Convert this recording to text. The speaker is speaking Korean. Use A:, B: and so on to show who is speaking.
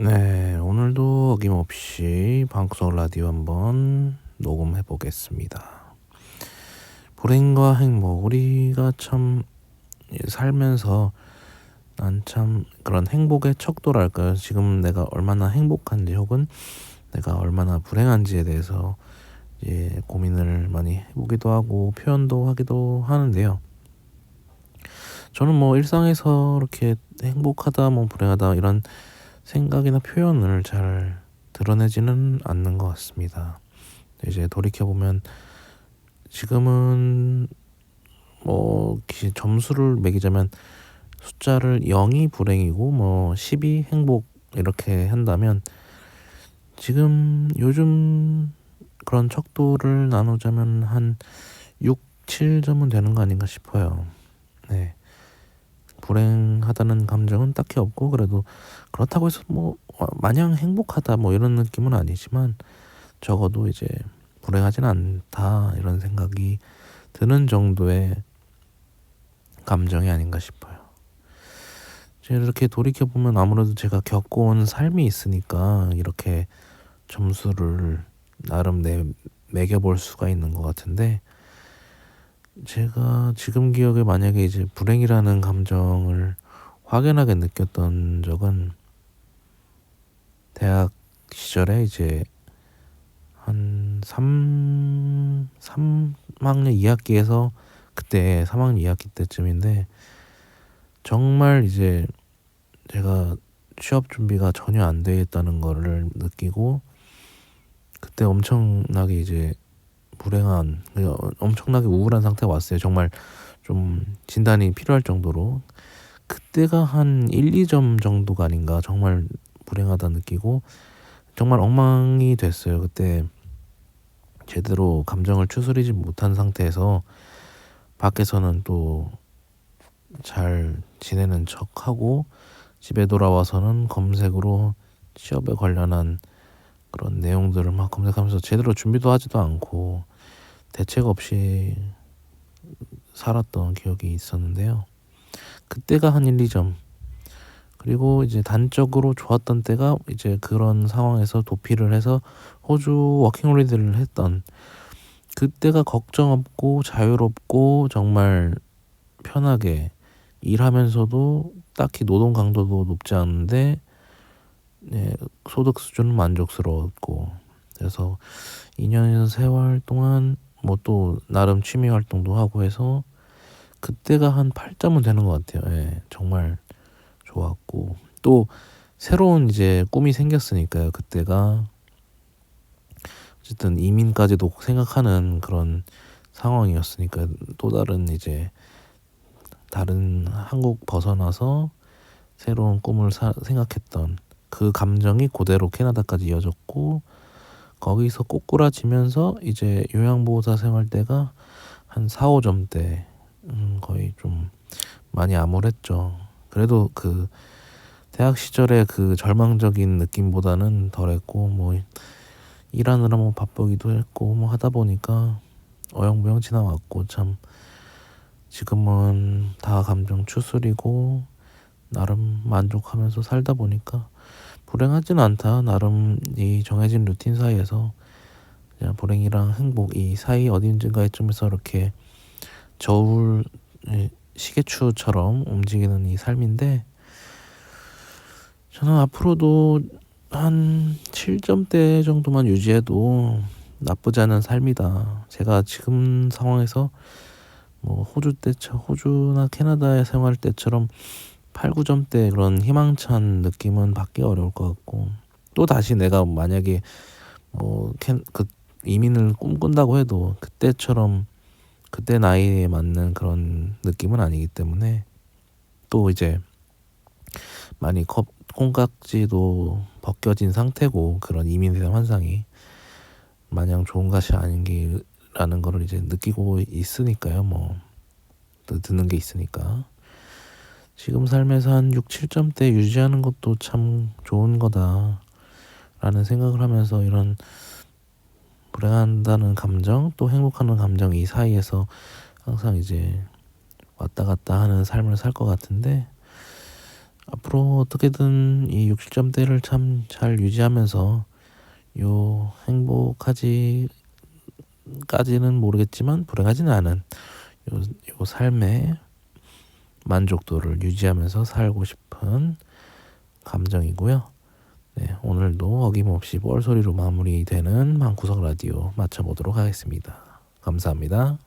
A: 네, 오늘도 어김없이 방구석 라디오 한번 녹음해 보겠습니다. 불행과 행복, 우리가 참 살면서 난 참 그런 행복의 척도랄까요? 지금 내가 얼마나 행복한지 혹은 내가 얼마나 불행한지에 대해서 이제 고민을 많이 해보기도 하고 표현도 하기도 하는데요. 저는 뭐 일상에서 이렇게 행복하다, 뭐 불행하다 이런 생각이나 표현을 잘 드러내지는 않는 것 같습니다. 이제 돌이켜보면 지금은 뭐 점수를 매기자면 숫자를 0이 불행이고 뭐 10이 행복 이렇게 한다면 지금 요즘 그런 척도를 나누자면 한 6, 7점은 되는 거 아닌가 싶어요. 네. 불행하다는 감정은 딱히 없고 그래도 그렇다고 해서 뭐 마냥 행복하다 뭐 이런 느낌은 아니지만 적어도 이제 불행하진 않다 이런 생각이 드는 정도의 감정이 아닌가 싶어요. 이렇게 돌이켜 보면 아무래도 제가 겪어온 삶이 있으니까 이렇게 점수를 나름 내 매겨볼 수가 있는 것 같은데 제가 지금 기억에 만약에 이제 불행이라는 감정을 확연하게 느꼈던 적은 대학 시절에 이제 한 3, 3학년 2학기에서 그때 3학년 2학기 때쯤인데 정말 이제 제가 취업 준비가 전혀 안 돼 있다는 거를 느끼고 그때 엄청나게 이제 불행한 엄청나게 우울한 상태가 왔어요. 정말 좀 진단이 필요할 정도로 그때가 한 1, 2점 정도가 아닌가 정말 불행하다 느끼고 정말 엉망이 됐어요. 그때 제대로 감정을 추스리지 못한 상태에서 밖에서는 또 잘 지내는 척하고 집에 돌아와서는 검색으로 취업에 관련한 그런 내용들을 막 검색하면서 제대로 준비도 하지도 않고 대책 없이 살았던 기억이 있었는데요. 그때가 한 1, 2점. 그리고 이제 단적으로 좋았던 때가 이제 그런 상황에서 도피를 해서 호주 워킹홀리데이를 했던 그때가 걱정 없고 자유롭고 정말 편하게 일하면서도 딱히 노동 강도도 높지 않은데 네, 소득 수준은 만족스러웠고 그래서 2년 세월 동안 뭐 또 나름 취미 활동도 하고 해서 그때가 한 8점은 되는 것 같아요. 예, 정말 좋았고 또 새로운 이제 꿈이 생겼으니까요. 그때가 어쨌든 이민까지도 생각하는 그런 상황이었으니까 또 다른 이제 다른 한국 벗어나서 새로운 꿈을 사, 생각했던 그 감정이 그대로 캐나다까지 이어졌고 거기서 꼬꾸라지면서 이제 요양보호사 생활 때가 한 4, 5점대 음, 거의 좀 많이 암울했죠. 그래도 그 대학 시절의 그 절망적인 느낌보다는 덜했고 뭐 일하느라 뭐 바쁘기도 했고 뭐 하다 보니까 어영부영 지나왔고 참 지금은 다 감정 추스리고 나름 만족하면서 살다 보니까 불행하진 않다. 나름 이 정해진 루틴 사이에서 그냥 불행이랑 행복 이 사이 어딘가에쯤에서 이렇게 저울 시계추처럼 움직이는 이 삶인데 저는 앞으로도 한 7점대 정도만 유지해도 나쁘지 않은 삶이다. 제가 지금 상황에서 뭐 호주 때, 호주나 캐나다에 생활할 때처럼 8, 9점대 그런 희망찬 느낌은 받기 어려울 것 같고 또 다시 내가 만약에 뭐그 이민을 꿈꾼다고 해도 그때처럼 그때 나이에 맞는 그런 느낌은 아니기 때문에 또 이제 많이 컵, 콩깍지도 벗겨진 상태고 그런 이민의 환상이 마냥 좋은 것이 아닌 게라는 거를 이제 느끼고 있으니까요 뭐. 듣는 게 있으니까 지금 삶에서 한 6, 7점대 유지하는 것도 참 좋은 거다. 라는 생각을 하면서 이런 불행한다는 감정, 또 행복하는 감정 이 사이에서 항상 이제 왔다 갔다 하는 삶을 살 것 같은데, 앞으로 어떻게든 이 60점대를 참 잘 유지하면서 요 행복하지 까지는 모르겠지만 불행하지는 않은 요, 요 삶의 만족도를 유지하면서 살고 싶은 감정이고요. 네, 오늘도 어김없이 뻘소리로 마무리되는 방구석 라디오 마쳐보도록 하겠습니다. 감사합니다.